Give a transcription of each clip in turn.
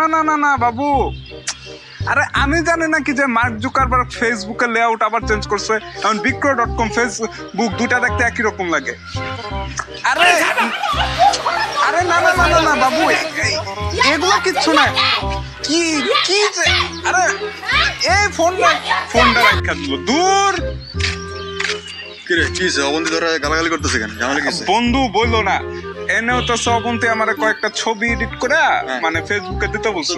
না না না না বাবু। আরে আমি জানি না কি যে মার্ক জুকারবার্গ ফেসবুকের লেআউট আবার চেঞ্জ করছে। এখন বিক্রয় ডট কম ফেসবুক দুটা দেখতে একই রকম লাগে। আরে আরে না না না না না বাবু এগুলো কিচ্ছু না। কি কি যে আরে এই ফোনটা ফোনটা রাখা দিল দূর। কিরে কি অবন্তি ধরে গালাগালি করতেছে কেন? বন্ধু বলল না। এনেও তো সবন্তি আমার কয়েকটা ছবি এডিট করে মানে ফেসবুকে দিতে বলছো।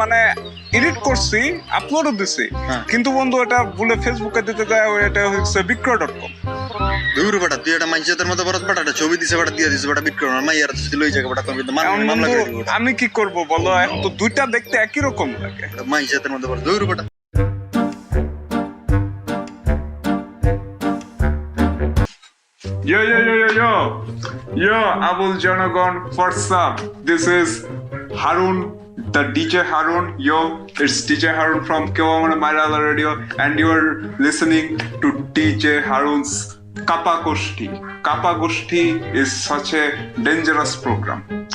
মানে এডিট করছি আপলোডও দিছি। হ্যাঁ। কিন্তু বন্ধু এটা বলে ফেসবুকে দিতে যায় এটা হচ্ছে বিক্রয় ডট কম দূর বেটা তুই মাইজেতের মতো বরত বেটা ছবি দিছে বেটা দিয়ে দিছে বেটা বিক্রি করো মাইয়ার দিল ওই জায়গা বেটা তুমি মামলা আমি কি করব বলো? এখন তো দুইটা দেখতে একই রকম লাগে। মাইজেতের মতো বরত দূর বেটা। Yo, yo, yo, yo, yo. Yo, Abul Janagon, what's up? This is Harun, the DJ Harun. Yo, it's DJ Harun from Kewamana Mairala Radio, and you're listening to DJ Harun's Kappa Goshti. Kappa Goshti is such a dangerous program.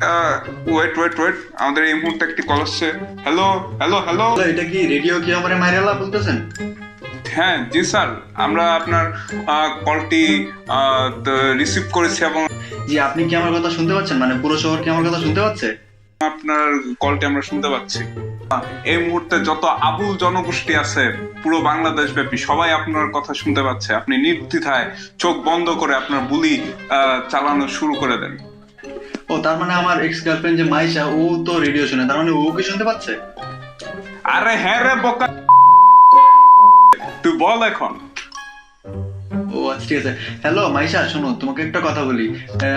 Uh, wait, wait, wait. আমাদের এই মুহূর্তে একটি call আসছে hello hello hello এটা কি radio কি আমার মাইরালা বলতেছেন হ্যাঁ জি স্যার। আমরা আপনার কলটি রিসিভ করেছি এবং জি আপনি কি আমার কথা শুনতে পাচ্ছেন? মানে পুরো শহর কি আমার কথা শুনতে পাচ্ছে? আপনার কলটি আমরা শুনতে পাচ্ছি। এই মুহূর্তে যত আবুল জনগোষ্ঠী আছে পুরো বাংলাদেশ ব্যাপী সবাই আপনার কথা শুনতে পাচ্ছে। আপনি নির্দ্বিধায় চোখ বন্ধ করে আপনার বুলি চালানো শুরু করে দেন। ও তার মানে আমার এক্স গার্লফ্রেন্ড যে মাইশা ও তো রেডিও শুনে। তার মানে ও কি শুনতে পাচ্ছে? আরে হ্যাঁ রে বোকা। তুই বল এখন। ও আচ্ছা ঠিক আছে। হ্যালো মাইশা শোনো তোমাকে একটা কথা বলি।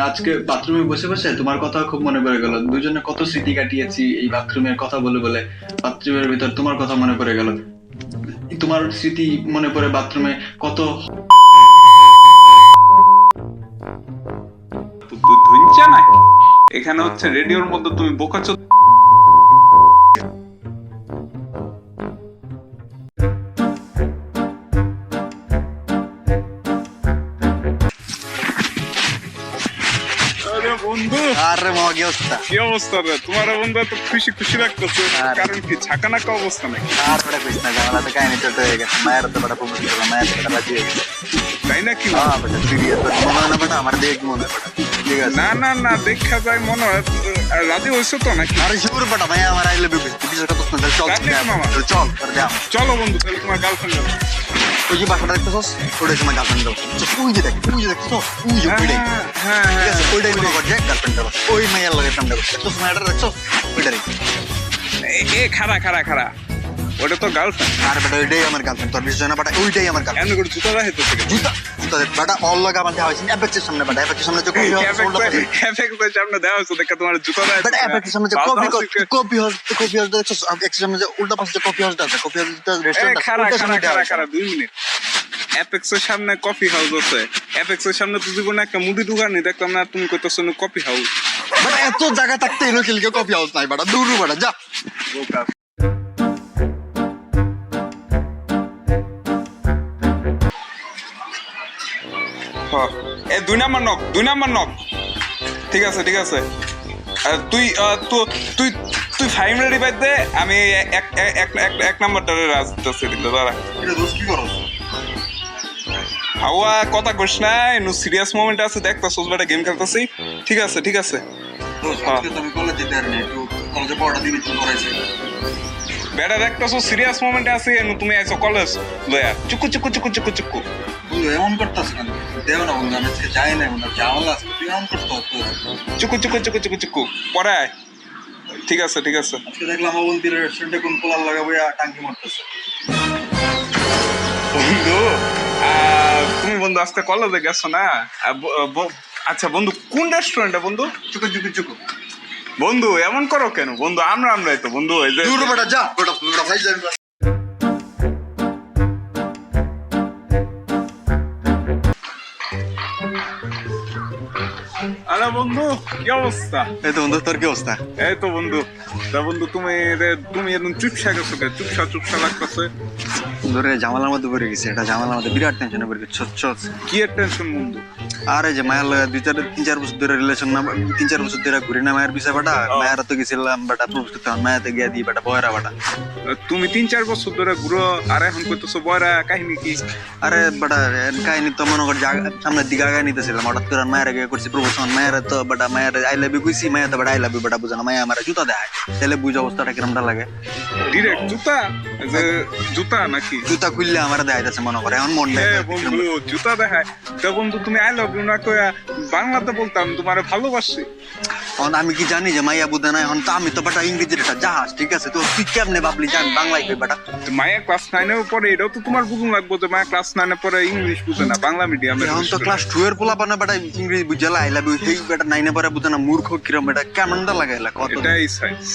আজকে বাথরুমে বসে বসে তোমার কথা খুব মনে পড়ে গেল। দুজনে কত স্মৃতি কাটিয়েছি এই বাথরুমের কথা বলে বলে। বাথরুমের ভিতর তোমার কথা মনে পড়ে গেল। তোমার স্মৃতি মনে পড়ে বাথরুমে কত এখানে হচ্ছে রেডিওর মধ্যে তুমি বোকা কি অবস্থা? কি অবস্থা রে? তোমার বন্ধু এত খুশি খুশি লাগতেছে। কারণ কি? ছাকানাকা অবস্থা নাকি? আর বড় কৃষ্ণ জামালা তো কাহিনী চলতে হয়ে গেছে। মায়ের তো বড় করল মায়ের তো বড় বাজি হয়ে গেছে। তাই নাকি? হ্যাঁ বেটা সিরিয়াস মনে হয় না বেটা আমার দেখ মনে হয়। না না না দেখা যায় মনে হয়। রাজি হয়েছে তো নাকি? আরে শুকুর বেটা ভাই আমার আইলে বিবি শুনতে চল তো চল চল চলো বন্ধু তাহলে তোমার গার্লফ্রেন্ড ওই যে বাসাটা দেখতেছস? ওটাই সময় গার্লফ্রেন্ড দাও তুই যে দেখ তুই যে দেখতেছস? তুই যে ওইটাই। হ্যাঁ ঠিক হ্যাঁ। আছে ওইটাই মনে করছে গার্লফ্রেন্ড দাও ওই মাইয়ার লগে ফ্রেন্ড তো দেখছস মাইয়াটা দেখছস ওইটাই এ- এ খারা খারা খারা ওটা তো গার্লফ্রেন্ড আর বেটা ওইটাই আমার গার্লফ্রেন্ড তোর বিষয় না বেটা ওইটাই আমার গার্লফ্রেন্ড এমন করে জুতা রাখে তো থেকে? জুতা জুতা বেটা অল লগে আমার দেওয়া হয়েছে অ্যাপেক্সের সামনে বেটা অ্যাপেক্সের সামনে যে কপি হল এফেক্ট সামনে দেওয়া হয়েছে দেখে তোমার জুতা রাখে বেটা অ্যাপেক্সের সামনে যে কপি কপি হল কপি হল দেখছস অ্যাপেক্সের সামনে যে উল্টা পাশে যে কপি হলটা আছে কপি হলটা রেস্টুরেন্ট আছে খারা খারা খারা দুই মিনিট। অ্যাপেক্সের সামনে কফি হাউস আছে। অ্যাপেক্সের সামনে তো জীবনে একটা মুদি দোকান নেই দেখলাম না তুমি কইতেছো কফি হাউস এত জায়গা থাকতে এলো হাউস নাই বেটা। দূর বেটা যা। এ দুই নাম্বার নক দুই নাম্বার নক। ঠিক আছে ঠিক আছে। তুই তুই তুই ফাইভ রেডি বাদ দে আমি এক এক এক এক- এক নাম্বারটারে রাজনীতি দিতে দাঁড়া। হাওয়া কথা কইস না নু সিরিয়াস মোমেন্ট আছে দেখ তো সোজবাটা গেম খেলতেছি। ঠিক আছে ঠিক আছে। হ্যাঁ। কলেজ পড়াটা করাইছে বেটা দেখতেছো সিরিয়াস মোমেন্টে আছে নু তুমি আইছো কলেজ লয়া চুকু চুকু চুকু চুকু চুকু। এমন করতেছ কেন? দেও না বন্ধু আজকে যাই না বন্ধু ঝামেলা আছে তুই এমন করতে হতো? চুকু চুকু চুকু চুকু চুকু। পরে। ঠিক আছে ঠিক আছে। আজকে দেখলাম অবন্তীর রেস্টুরেন্টে কোন পোলার লাগা বইয়া টাঙ্কি মারতেছে। বন্ধু তুমি বন্ধু আজকে কলেজে গেছো না? আচ্ছা বন্ধু কোন রেস্টুরেন্টে বন্ধু? চুকু চুকু চুকু। বন্ধু এমন করো কেন? বন্ধু আমরা আমরাই তো বন্ধু এই যে আরে বন্ধু কি অবস্থা? এই তো বন্ধু তোর কি অবস্থা? এই তো বন্ধু তা বন্ধু তুমি তুমি একদম চুপসা গেছো কে? চুপসা চুপসা লাগতেছে। ধরে ঝামেলার মধ্যে পড়ে গেছে এটা ঝামেলার মধ্যে বিরাট টেনশনে পড়ে গেছে ছোট ছোট কি এর টেনশন বন্ধু? আরে যে মায়ের লগে দুই চার তিন চার বছর ধরে রিলেশন না তিন চার বছর ধরে ঘুরি না মায়ের পিছা বাটা মায়ের তো গেছিলাম বাটা প্রপোজ করতে মায়াতে গিয়ে দিই বাটা বয়রা বাটা। তুমি তিন চার বছর ধরে ঘুরো আর এখন কইতেছো বয়রা কাহিনী কি? আরে বাটা কাহিনী তো মনে কর সামনের দিকে আগায় নিতেছিলাম হঠাৎ করে মায়ের গিয়ে করছি প্রপোজ মায়ের তো বাটা মায়ের আই লাভ ইউ কইছি মায়ের তো বাটা আই লাভ ইউ বাটা বুঝা না মায়া আমার জুতা দেয় তাহলে বুঝ অবস্থাটা কিরমটা লাগে? ডিরেক্ট জুতা? যে জুতা নাকি? জুতা খুললে আমার দেয় যাচ্ছে মনে করে এখন মন এ বন্ধু জুতা দেখায়। তো বন্ধু তুমি আই লাভ ইউ না কইয়া বাংলাতে বলতাম তোমার ভালোবাসি। এখন আমি কি জানি যে মাইয়া বুঝে না এখন তো আমি তো বাটা ইংরেজির একটা জাহাজ ঠিক আছে? তো তুই কেমনে ভাবলি জান বাংলায় কই বাটা মায়া ক্লাস নাইনেও পরে এটাও তো তোমার বুঝুন লাগবো যে মায়া ক্লাস নাইনে পরে ইংলিশ বুঝে না বাংলা মিডিয়ামে এখন তো ক্লাস টু এর পোলা বানা বেটা ইংরেজি বুঝালা আই লাভ ইউ বেটা নাইনে পারে বুঝে না মূর্খ কিরম এটা কেমনটা লাগে এলা কত এটাই সাইন্স